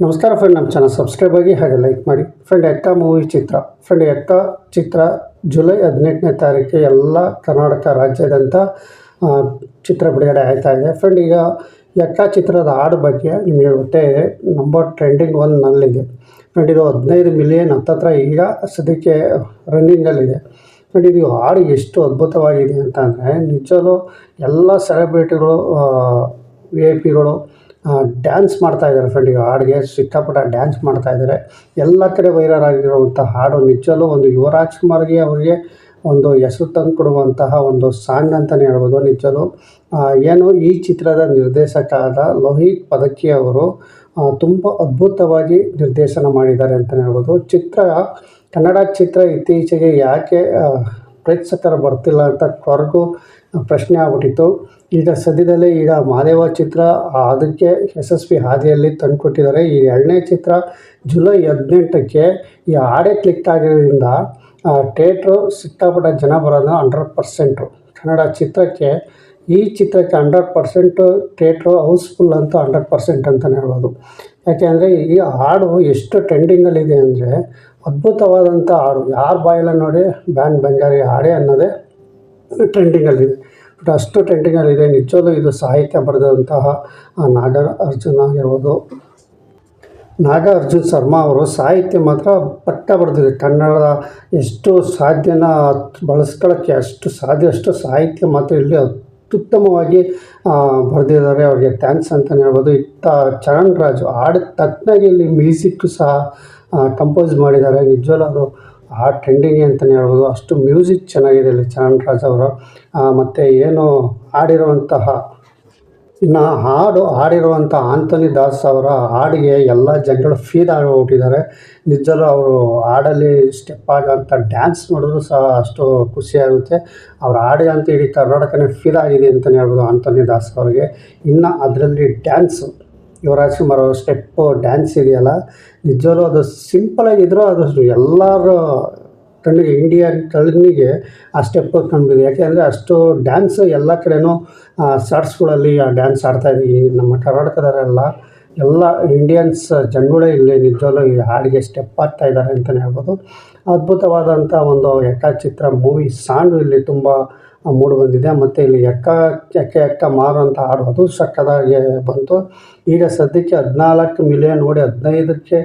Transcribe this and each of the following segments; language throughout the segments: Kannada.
ನಮಸ್ಕಾರ ಫ್ರೆಂಡ್ ನಮ್ಮ ಚಾನಲ್ ಸಬ್ಸ್ಕ್ರೈಬ್ ಆಗಿ ಹಾಗೆ ಲೈಕ್ ಮಾಡಿ. ಫ್ರೆಂಡ್ ಎಕ್ಕ ಮೂವಿ ಚಿತ್ರ. ಫ್ರೆಂಡ್ ಎಕ್ಕ ಚಿತ್ರ ಜುಲೈ ಹದಿನೆಂಟನೇ ತಾರೀಕು ಎಲ್ಲ ಕರ್ನಾಟಕ ರಾಜ್ಯದಂಥ ಚಿತ್ರ ಬಿಡುಗಡೆ ಆಯ್ತಾ ಇದೆ. ಫ್ರೆಂಡ್ ಈಗ ಎಕ್ಕ ಚಿತ್ರದ ಹಾಡು ಬಗ್ಗೆ ನಿಮಗೆ ಗೊತ್ತೇ ನಂಬರ್ ಟ್ರೆಂಡಿಂಗ್ ಒನ್ ನಲ್ಲಿದೆ. ಫ್ರೆಂಡ್ ಇದು ಹದಿನೈದು ಮಿಲಿಯನ್ ಹತ್ತತ್ರ ಈಗ ಸದ್ಯಕ್ಕೆ ರನ್ನಿಂಗಲ್ಲಿದೆ ಫ್ರೆಂಡ್ ಇದು ಹಾಡು ಎಷ್ಟು ಅದ್ಭುತವಾಗಿದೆ ಅಂತ ಅಂದರೆ ನಿಜವೂ ಎಲ್ಲ ಸೆಲೆಬ್ರಿಟಿಗಳು ವಿ ಐ ಪಿಗಳು ಡ್ಯಾನ್ಸ್ ಮಾಡ್ತಾ ಇದ್ದಾರೆ ಫ್ರೆಂಡ್ ಈಗ ಹಾಡಿಗೆ. ಸಿಕ್ಕಾಪಟ್ಟ ಡ್ಯಾನ್ಸ್ ಮಾಡ್ತಾ ಇದ್ದಾರೆ. ಎಲ್ಲ ಕಡೆ ವೈರಲ್ ಆಗಿರುವಂಥ ಹಾಡು ನಿಜವಲ್ಲೂ ಒಂದು ಯುವರಾಜ್ ಕುಮಾರ್ಗೆ ಅವರಿಗೆ ಒಂದು ಹೆಸರು ತಂದು ಕೊಡುವಂತಹ ಒಂದು ಸಾಂಗ್ ಅಂತಲೇ ಹೇಳ್ಬೋದು ನಿಜವೂ ಏನು ಈ ಚಿತ್ರದ ನಿರ್ದೇಶಕ ಆದ ಲೋಹಿತ್ ಪದಕಿ ಅವರು ತುಂಬ ಅದ್ಭುತವಾಗಿ ನಿರ್ದೇಶನ ಮಾಡಿದ್ದಾರೆ ಅಂತಲೇ ಹೇಳ್ಬೋದು. ಚಿತ್ರ, ಕನ್ನಡ ಚಿತ್ರ ಇತ್ತೀಚೆಗೆ ಯಾಕೆ ಪ್ರೇಕ್ಷಕರು ಬರ್ತಿಲ್ಲ ಅಂತ ಕೊರಗು ಪ್ರಶ್ನೆ ಆಗ್ಬಿಟ್ಟಿತ್ತು. ಈಗ ಸದ್ಯದಲ್ಲೇ ಈಗ ಮಾದೇವ ಚಿತ್ರ ಅದಕ್ಕೆ ಯಶಸ್ವಿ ಹಾದಿಯಲ್ಲಿ ತಂದುಕೊಟ್ಟಿದ್ದಾರೆ. ಈ ಎರಡನೇ ಚಿತ್ರ ಜುಲೈ ಹದಿನೆಂಟಕ್ಕೆ ಈ ಹಾಡೇ ಕ್ಲಿಕ್ ಆಗಿರೋದ್ರಿಂದ ಥಿಯೇಟ್ರು ಸಿಕ್ಕಾಪಟ್ಟ ಜನ ಬರೋದು ಹಂಡ್ರೆಡ್ ಪರ್ಸೆಂಟು ಕನ್ನಡ ಚಿತ್ರಕ್ಕೆ, ಈ ಚಿತ್ರಕ್ಕೆ ಹಂಡ್ರೆಡ್ ಪರ್ಸೆಂಟು ಥಿಯೇಟ್ರು ಹೌಸ್ಫುಲ್ ಅಂತ ಹಂಡ್ರೆಡ್ ಪರ್ಸೆಂಟ್ ಅಂತಲೇ ಹೇಳ್ಬೋದು. ಯಾಕೆಂದರೆ ಈ ಹಾಡು ಎಷ್ಟು ಟ್ರೆಂಡಿಂಗಲ್ಲಿದೆ ಅಂದರೆ ಅದ್ಭುತವಾದಂಥ ಹಾಡು. ಯಾರ ಬಾಯಲ್ಲ ನೋಡಿ, ಬ್ಯಾನ್ ಬಂಜಾರಿ ಹಾಡೇ ಅನ್ನೋದೇ ಟ್ರೆಂಡಿಂಗಲ್ಲಿದೆ ಬಟ್ ಅಷ್ಟು ಟ್ರೆಂಡಿಂಗಲ್ಲಿದೆ ನಿಜವಲ್ಲೂ ಇದು. ಸಾಹಿತ್ಯ ಬರೆದಂತಹ ನಾಗರ ನಾಗ ಅರ್ಜುನ ಆಗಿರ್ಬೋದು. ನಾಗ ಅರ್ಜುನ್ ಶರ್ಮಾ ಅವರು ಸಾಹಿತ್ಯ ಮಾತ್ರ ಪಟ್ಟ ಬರೆದಿದೆ. ಕನ್ನಡದ ಎಷ್ಟು ಸಾಧ್ಯನ ಬಳಸ್ಕೊಳ್ಳೋಕ್ಕೆ ಅಷ್ಟು ಸಾಧ್ಯ, ಅಷ್ಟು ಸಾಹಿತ್ಯ ಮಾತ್ರ ಇಲ್ಲಿ ಅತ್ಯುತ್ತಮವಾಗಿ ಬರೆದಿದ್ದಾರೆ. ಅವರಿಗೆ ಥ್ಯಾಂಕ್ಸ್ ಅಂತಲೇ ಹೇಳ್ಬೋದು. ಇತ್ತ ಚರಣ್ ರಾಜು ಹಾಡಿದ ತಕ್ಕನಾಗಿ ಇಲ್ಲಿ ಮ್ಯೂಸಿಕ್ಕು ಸಹ ಕಂಪೋಸ್ ಮಾಡಿದ್ದಾರೆ. ನಿಜವಾಗ್ಲೂ ಅದು ಆ ಟ್ರೆಂಡಿಂಗ್ ಅಂತಲೇ ಹೇಳ್ಬೋದು. ಅಷ್ಟು ಮ್ಯೂಸಿಕ್ ಚೆನ್ನಾಗಿದೆ ಇಲ್ಲಿ ಚರಣ್ ರಾಜ್ ಅವರು ಮತ್ತು ಏನು ಹಾಡಿರುವಂತಹ, ಇನ್ನು ಹಾಡು ಹಾಡಿರುವಂಥ ಆಂಥೋನಿ ದಾಸ್ ಅವರ ಹಾಡಿಗೆ ಎಲ್ಲ ಜನಗಳು ಫೀಲ್ ಆಗೋಗ್ಬಿಟ್ಟಿದ್ದಾರೆ ನಿಜಲೂ ಅವರು ಹಾಡಲ್ಲಿ ಸ್ಟೆಪ್ ಆಗೋಂಥ ಡ್ಯಾನ್ಸ್ ನೋಡಿದ್ರು ಸಹ ಅಷ್ಟು ಖುಷಿಯಾಗುತ್ತೆ ಅವ್ರು ಹಾಡಿ ಅಂತ ಇಡೀ ಕರ್ನಾಟಕನೇ ಫೀಲ್ ಆಗಿದೆ ಅಂತಲೇ ಹೇಳ್ಬೋದು ಆಂಥೋನಿ ದಾಸ್ ಅವರಿಗೆ. ಇನ್ನು ಅದರಲ್ಲಿ ಡ್ಯಾನ್ಸು ಯುವರಾಜ್ ಕುಮಾರ್ ಅವ್ರ ಸ್ಟೆಪ್ಪು ಡ್ಯಾನ್ಸ್ ಇದೆಯಲ್ಲ, ನಿಜವಾಗ್ಲೂ ಅದು ಸಿಂಪಲಾಗಿದ್ದರೂ ಅದು ಎಲ್ಲರೂ ಕಣ್ಣಿಗೆ ಇಂಡಿಯನ್ ಕಣ್ಣಿಗೆ ಆ ಸ್ಟೆಪ್ ಕಂಡುಬಿದೆ ಯಾಕೆಂದರೆ ಅಷ್ಟು ಡ್ಯಾನ್ಸ್ ಎಲ್ಲ ಕಡೆನೂ ಶಾರ್ಟ್ಸ್ಗಳಲ್ಲಿ ಆ ಡ್ಯಾನ್ಸ್ ಆಡ್ತಾ ಇದ್ದೀವಿ ನಮ್ಮ ಕರ್ನಾಟಕದವರೆಲ್ಲ, ಎಲ್ಲ ಇಂಡಿಯನ್ಸ್ ಜನಗಳೇ ಇಲ್ಲಿ ನಿಜವಲ್ಲೂ ಈ ಹಾಡಿಗೆ ಸ್ಟೆಪ್ ಆಗ್ತಾ ಇದ್ದಾರೆ ಅಂತಲೇ ಹೇಳ್ಬೋದು. ಅದ್ಭುತವಾದಂಥ ಒಂದು ಚಿತ್ರ ಮೂವಿ ಸಾಂಗ್ ಇಲ್ಲಿ ತುಂಬ ಮೂಡಿ ಬಂದಿದೆ. ಮತ್ತು ಇಲ್ಲಿ ಎಕ್ಕ ಎಕ್ಕ ಎಕ್ಕ ಮಾರು ಅಂತ ಹಾಡು ಅದು ಸಕ್ಕದಾಗಿ ಬಂತು. ಈಗ ಸದ್ಯಕ್ಕೆ ಹದಿನಾಲ್ಕು ಮಿಲಿಯನ್ ನೋಡಿ ಹದಿನೈದಕ್ಕೆ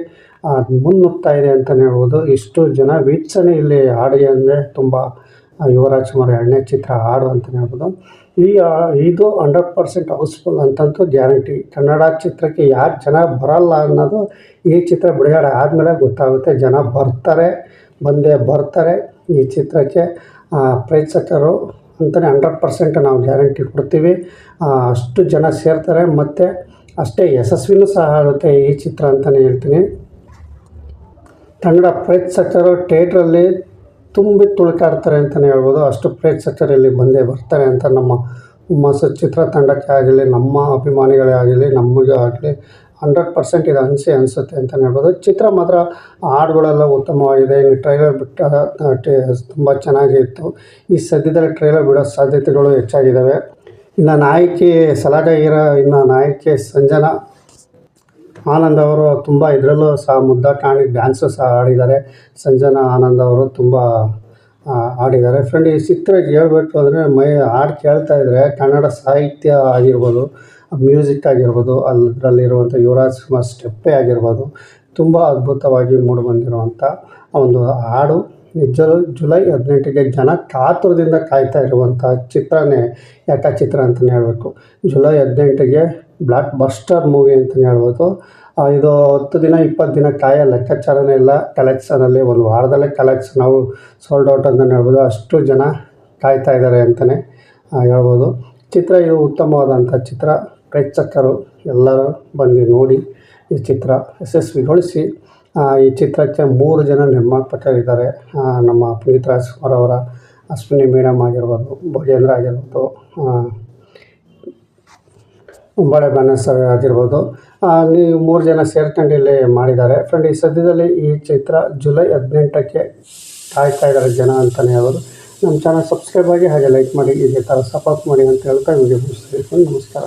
ಮುನ್ನುಗ್ತಾ ಇದೆ ಅಂತಲೇ ಹೇಳ್ಬೋದು. ಇಷ್ಟು ಜನ ವೀಕ್ಷಣೆ ಇಲ್ಲಿ ಹಾಡಿಗೆ ಅಂದರೆ ತುಂಬ ಯುವರಾಜ್ ಕುಮಾರ್ ಎರಡನೇ ಚಿತ್ರ ಹಾಡು ಅಂತಲೇ ಹೇಳ್ಬೋದು. ಈ ಇದು ಹಂಡ್ರೆಡ್ ಪರ್ಸೆಂಟ್ ಹೌಸ್ಫುಲ್ ಅಂತಂತೂ ಗ್ಯಾರಂಟಿ ಕನ್ನಡ ಚಿತ್ರಕ್ಕೆ ಯಾರು ಜನ ಬರಲ್ಲ ಅನ್ನೋದು ಈ ಚಿತ್ರ ಬಿಡುಗಡೆ ಆದಮೇಲೆ ಗೊತ್ತಾಗುತ್ತೆ. ಜನ ಬರ್ತಾರೆ, ಬಂದೇ ಬರ್ತಾರೆ ಈ ಚಿತ್ರಕ್ಕೆ. ಪ್ರೇಕ್ಷಕರು ಅಂತಲೇ ಹಂಡ್ರೆಡ್ ಪರ್ಸೆಂಟ್ ನಾವು ಗ್ಯಾರಂಟಿ ಕೊಡ್ತೀವಿ. ಅಷ್ಟು ಜನ ಸೇರ್ತಾರೆ. ಮತ್ತು ಅಷ್ಟೇ ಯಶಸ್ವಿನೂ ಸಹ ಆಗುತ್ತೆ ಈ ಚಿತ್ರ ಅಂತಲೇ ಹೇಳ್ತೀನಿ. ಕನ್ನಡ ಪ್ರೇಕ್ಷಕರು ಥಿಯೇಟ್ರಲ್ಲಿ ತುಂಬಿ ತುಳುಕಾಡ್ತಾರೆ ಅಂತಲೇ ಹೇಳ್ಬೋದು. ಅಷ್ಟು ಪ್ರೇಕ್ಷಕರು ಇಲ್ಲಿ ಬಂದೇ ಬರ್ತಾರೆ ಅಂತ ನಮ್ಮ ಹುಮ್ಮಸ್ಸು ಚಿತ್ರತಂಡಕ್ಕೆ ಆಗಲಿ, ನಮ್ಮ ಅಭಿಮಾನಿಗಳೇ ಆಗಲಿ, ನಮಗೆ ಆಗಲಿ ಹಂಡ್ರೆಡ್ ಪರ್ಸೆಂಟ್ ಇದು ಅನಿಸಿ ಅನಿಸುತ್ತೆ ಅಂತಲೇ ಹೇಳ್ಬೋದು. ಚಿತ್ರ ಮಾತ್ರ ಹಾಡುಗಳೆಲ್ಲ ಉತ್ತಮವಾಗಿದೆ. ಇನ್ನು ಟ್ರೈಲರ್ ಬಿಟ್ಟ ತುಂಬ ಚೆನ್ನಾಗಿತ್ತು. ಈ ಸದ್ಯದಲ್ಲಿ ಟ್ರೈಲರ್ ಬಿಡೋ ಸಾಧ್ಯತೆಗಳು ಹೆಚ್ಚಾಗಿದ್ದಾವೆ ಇನ್ನು ನಾಯಕಿ ಸಲಾಗ ಇರೋ ಇನ್ನು ನಾಯಕಿ ಸಂಜನಾ ಆನಂದ್ ಅವರು ತುಂಬ ಇದರಲ್ಲೂ ಸಹ ಮುದ್ದ ಕಾಣಿ ಡ್ಯಾನ್ಸು ಸಹ ಆಡಿದ್ದಾರೆ ಸಂಜನಾ ಆನಂದ್ ಅವರು ತುಂಬ ಆಡಿದ್ದಾರೆ ಫ್ರೆಂಡ್ ಈ ಚಿತ್ರ ಹೇಳ್ಬೇಕು ಅಂದರೆ ಮೈ, ಹಾಡು ಕೇಳ್ತಾ ಇದ್ದರೆ ಕನ್ನಡ ಸಾಹಿತ್ಯ ಆಗಿರ್ಬೋದು. ಮ್ಯೂಸಿಕ್ ಆಗಿರ್ಬೋದು ಅದರಲ್ಲಿರುವಂಥ ಯುವರಾಜ್ ಕುಮಾರ್ ಸ್ಟೆಪ್ಪೇ ಆಗಿರ್ಬೋದು, ತುಂಬ ಅದ್ಭುತವಾಗಿ ಮೂಡಿಬಂದಿರುವಂಥ ಒಂದು ಹಾಡು. ನಿಜಲು ಜುಲೈ ಹದಿನೆಂಟಿಗೆ ಜನ ಕಾತುರದಿಂದ ಕಾಯ್ತಾ ಇರುವಂಥ ಚಿತ್ರನೇ ಯಾಕ ಚಿತ್ರ ಅಂತಲೇ ಹೇಳಬೇಕು. ಜುಲೈ ಹದಿನೆಂಟಿಗೆ ಬ್ಲಾಕ್ ಬಸ್ಟರ್ ಮೂವಿ ಅಂತಲೇ ಹೇಳ್ಬೋದು. ಇದು ಹತ್ತು ದಿನ, ಇಪ್ಪತ್ತು ದಿನ ಕಾಯ ಲೆಕ್ಕಾಚಾರನೇ ಇಲ್ಲ. ಕಲೆಕ್ಷನಲ್ಲಿ ಒಂದು ವಾರದಲ್ಲೇ ಕಲೆಕ್ಷನ್ ನಾವು ಸೋಲ್ಡ್ ಔಟ್ ಅಂತಲೇ ಹೇಳ್ಬೋದು. ಅಷ್ಟು ಜನ ಕಾಯ್ತಾ ಇದ್ದಾರೆ ಅಂತಲೇ ಹೇಳ್ಬೋದು. ಚಿತ್ರ ಇದು ಉತ್ತಮವಾದಂಥ ಚಿತ್ರ. ಪ್ರೇಕ್ಷಕರು ಎಲ್ಲರೂ ಬಂದು ನೋಡಿ ಈ ಚಿತ್ರ ಯಶಸ್ವಿಗೊಳಿಸಿ. ಈ ಚಿತ್ರಕ್ಕೆ ಮೂರು ಜನ ನಿರ್ಮಾಪಕರಿದ್ದಾರೆ. ನಮ್ಮ ಪುನೀತ್ ರಾಜ್ಕುಮಾರ್ ಅವರ ಅಶ್ವಿನಿ ಮೇಡಮ್ ಆಗಿರ್ಬೋದು, ಭೋಜೇಂದ್ರ ಆಗಿರ್ಬೋದು ಉಂಬಳೆ ಬ್ಯಾನರ್ಸರ್ ಆಗಿರ್ಬೋದು. ನೀವು ಮೂರು ಜನ ಸೇರ್ಕೊಂಡು ಇಲ್ಲಿ ಮಾಡಿದ್ದಾರೆ. ಫ್ರೆಂಡ್ ಈ ಸದ್ಯದಲ್ಲಿ ಈ ಚಿತ್ರ ಜುಲೈ ಹದಿನೆಂಟಕ್ಕೆ ಕಾಯ್ತಾ ಇದ್ದಾರೆ ಜನ ಅಂತಲೇ ಹೇಳ್ಬೋದು. ನಮ್ಮ ಚಾನಲ್ ಸಬ್ಸ್ಕ್ರೈಬ್ ಆಗಿ ಹಾಗೆ ಲೈಕ್ ಮಾಡಿ, ಇದೇ ಥರ ಸಪೋರ್ಟ್ ಮಾಡಿ ಅಂತ ಹೇಳ್ತಾ ವಿಡಿಯೋ ಮುಗಿಸ್ತೀನಿ. ನಮಸ್ಕಾರ.